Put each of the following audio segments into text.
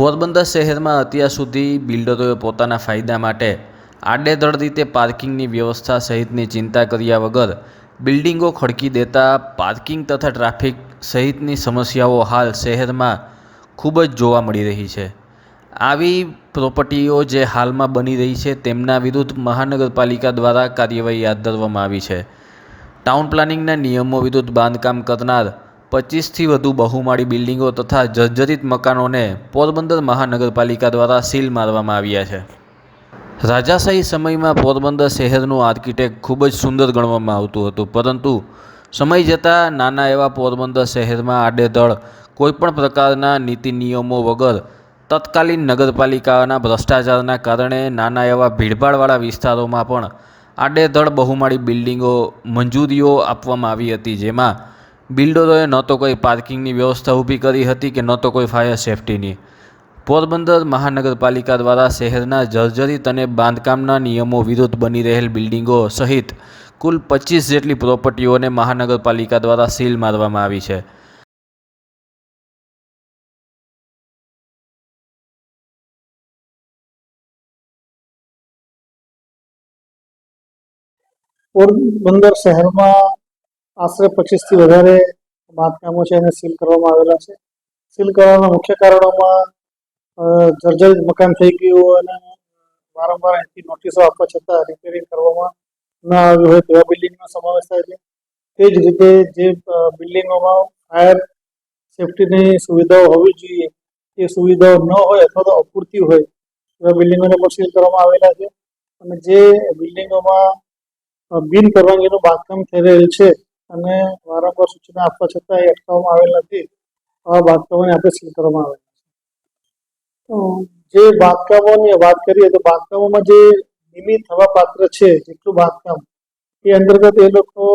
પોરબંદર શહેરમાં અત્યાર સુધી બિલ્ડરોએ પોતાના ફાયદા માટે આડેધડ રીતે પાર્કિંગની વ્યવસ્થા સહિતની ચિંતા કર્યા વગર બિલ્ડિંગો ખડકી દેતા, પાર્કિંગ તથા ટ્રાફિક સહિતની સમસ્યાઓ હાલ શહેરમાં ખૂબ જ જોવા મળી રહી છે. આવી પ્રોપર્ટીઓ જે હાલમાં બની રહી છે, તેમના વિરુદ્ધ મહાનગરપાલિકા દ્વારા કાર્યવાહી હાથ ધરવામાં આવી છે. ટાઉન પ્લાનિંગના નિયમો વિરુદ્ધ બાંધકામ કરનાર પચીસથી વધુ બહુમાળી બિલ્ડિંગો તથા જર્જરિત મકાનોને પોરબંદર મહાનગરપાલિકા દ્વારા સીલ મારવામાં આવ્યા છે. રાજાશાહી સમયમાં પોરબંદર શહેરનું આર્કિટેક્ટ ખૂબ જ સુંદર ગણવામાં આવતું હતું, પરંતુ સમય જતાં નાના એવા પોરબંદર શહેરમાં આડેધડ કોઈપણ પ્રકારના નીતિ નિયમો વગર તત્કાલીન નગરપાલિકાના ભ્રષ્ટાચારના કારણે નાના એવા ભીડભાડવાળા વિસ્તારોમાં પણ આડેધડ બહુમાળી બિલ્ડિંગો મંજૂરીઓ આપવામાં આવી હતી, જેમાં બિલ્ડરોએ ન તો કોઈ પાર્કિંગની વ્યવસ્થા ઊભી કરી હતી કે ન તો કોઈ ફાયર સેફટીની. પોરબંદર મહાનગરપાલિકા દ્વારા શહેરના જર્જરિત અને બાંધકામના નિયમો વિરુદ્ધ બની રહેલ બિલ્ડિંગો સહિત કુલ પચીસ જેટલી પ્રોપર્ટીઓને મહાનગરપાલિકા દ્વારા સીલ મારવામાં આવી છે. પોરબંદર શહેરમાં આશરે પચીસથી વધારે બાંધકામો છે એને સીલ કરવામાં આવેલા છે. સીલ કરવાના મુખ્ય કારણોમાં જર્જરિત મકાન થઈ ગયું અને વારંવાર અહીંથી નોટિસો આપવા છતાં રિપેરિંગ કરવામાં ન આવ્યું હોય તેવા બિલ્ડિંગનો સમાવેશ થાય છે. તે જ રીતે જે બિલ્ડિંગોમાં ફાયર સેફટીની સુવિધાઓ હોવી જોઈએ, એ સુવિધાઓ ન હોય અથવા તો અપૂરતી હોય, એવા બિલ્ડિંગોને પણ સીલ કરવામાં આવેલા છે. અને જે બિલ્ડિંગોમાં બિન પરવાનગીનું બાંધકામ થઈ રહેલ છે અને વારંવાર સૂચના આપવા છતાં એ અટકાવવામાં આવેલ નથી. આવા બાંધકામોને આપણે સીલ કરવામાં આવે છે જે બાંધકામોની વાત કરીએ તો બાંધકામોમાં જે નિમિત થવા પાત્ર છે, જેટલું બાંધકામ, એ અંતર્ગત એ લોકો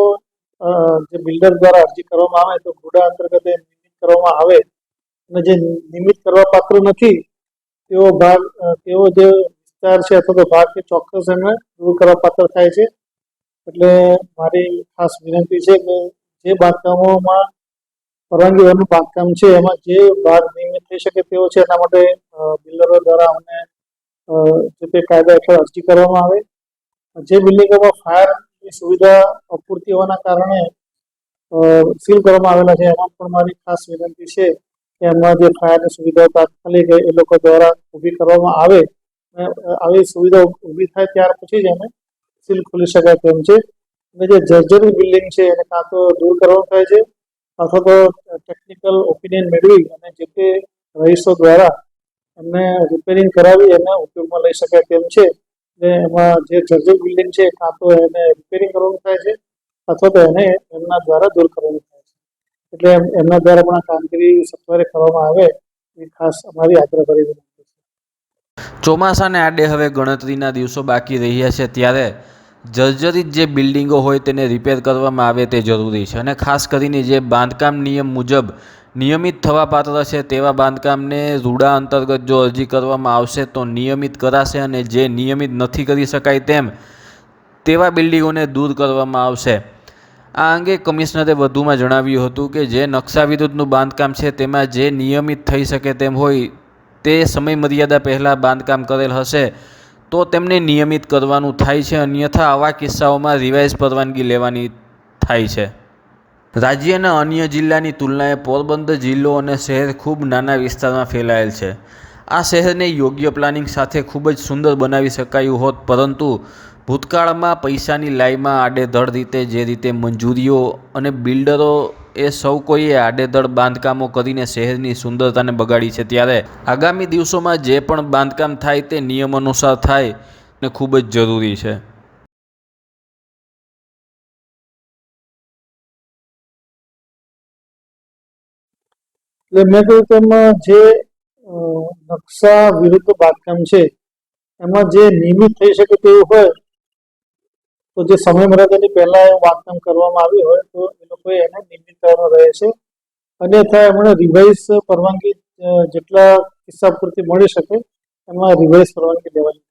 જે બિલ્ડર દ્વારા અરજી કરવામાં આવે, તો ગુડા અંતર્ગત એ નિમિત કરવામાં આવે. અને જે નિમિત કરવા પાત્ર નથી તેવો ભાગ તેવો જે વિસ્તાર છે અથવા તો ભાગ કે ચોક્કસ એમને દૂર કરવા પાત્ર થાય છે. એટલે મારી ખાસ વિનંતી છે કે જે બાંધકામોમાં પરવાનગી બાંધકામ છે, એમાં જે ભાગ નિયમિત થઈ શકે તેવો છે, એના માટે બિલ્ડરો દ્વારા અમને જે તે કાયદા હેઠળ અરજી કરવામાં આવે. જે બિલ્ડિંગોમાં ફાયરની સુવિધા અપૂરતી હોવાના કારણે સીલ કરવામાં આવેલા છે, એમાં પણ મારી ખાસ વિનંતી છે કે એમાં જે ફાયરની સુવિધાઓ તાત્કાલિક એ લોકો દ્વારા ઊભી કરવામાં આવે. આવી સુવિધા ઊભી થાય ત્યાર પછી જ એને સીલ ખોલી શકાય તેમ છે. અને જે જર્જરી બિલ્ડિંગ છે એને કાં તો દૂર કરવાનું થાય છે, અથવા તો ટેકનિકલ ઓપિનિયન મેળવી અને જે તે રહીશો દ્વારા એમને રિપેરિંગ કરાવી એને ઉપયોગમાં લઈ શકાય તેમ છે. ને એમાં જે જર્જર બિલ્ડિંગ છે કાં તો એને રિપેરિંગ કરવાનું થાય છે, અથવા તો એને એમના દ્વારા દૂર કરવાનું થાય છે. એટલે એમના દ્વારા પણ કામગીરી સત્વરે કરવામાં આવે એ ખાસ અમારી આગ્રહભરી વિનંતી છે. ચોમાસાને આડે હવે ગણતરીના દિવસો બાકી રહ્યા છે, ત્યારે જર્જરિત જે બિલ્ડિંગો હોય તેને રિપેર કરવામાં આવે તે જરૂરી છે. અને ખાસ કરીને જે બાંધકામ નિયમ મુજબ નિયમિત થવા પાત્ર છે તેવા બાંધકામને રૂડા અંતર્ગત જો અરજી કરવામાં આવશે તો નિયમિત કરાશે અને જે નિયમિત નથી કરી શકાય તેમ તેવા બિલ્ડિંગોને દૂર કરવામાં આવશે. આ અંગે કમિશનરે વધુમાં જણાવ્યું હતું કે જે નકશા વિરુદ્ધનું બાંધકામ છે તેમાં જે નિયમિત થઈ શકે તેમ હોય તે સમયમર્યાદા પહેલાં બાંધકામ કરેલ હશે. તો તેમને નિયમિત કરવાનું થાય છે, અન્યથા આવા કિસ્સાઓમાં રિવાઇઝ પરવાનગી લેવાની થાય છે. રાજ્યના અન્ય જિલ્લાની તુલનાએ પોરબંદર જિલ્લો અને શહેર ખૂબ નાના વિસ્તારમાં ફેલાયેલ છે. આ શહેરને યોગ્ય પ્લાનિંગ સાથે ખૂબ જ સુંદર બનાવી શકાયું હોત, પરંતુ ભૂતકાળમાં પૈસાની લાઈમાં આડેધડ રીતે જે રીતે મંજૂરીઓ અને બિલ્ડરો એ સૌ કોઈએ આડેધડ બાંધકામો કરીને શહેરની સુંદરતાને બગાડી છે. ત્યારે આગામી દિવસોમાં જે પણ બાંધકામ થાય તે નિયમ અનુસાર થાય ને ખૂબ જ જરૂરી છે. એટલે મેં કહ્યું તેમ જે નકશા વિરુદ્ધ બાંધકામ છે, એમાં જે નિયમિત થઈ શકે તેવું હોય તો જે સમય મર્યાદાની પહેલા એવું બાંધકામ કરવામાં આવ્યું હોય તો એ લોકોએ એને નિયમિત રહે છે. અન્યથા એમણે રિવાઇઝ પરવાનગી જેટલા કિસ્સા પૂરતી મળી શકે એમાં રિવાઇઝ પરવાનગી લેવાની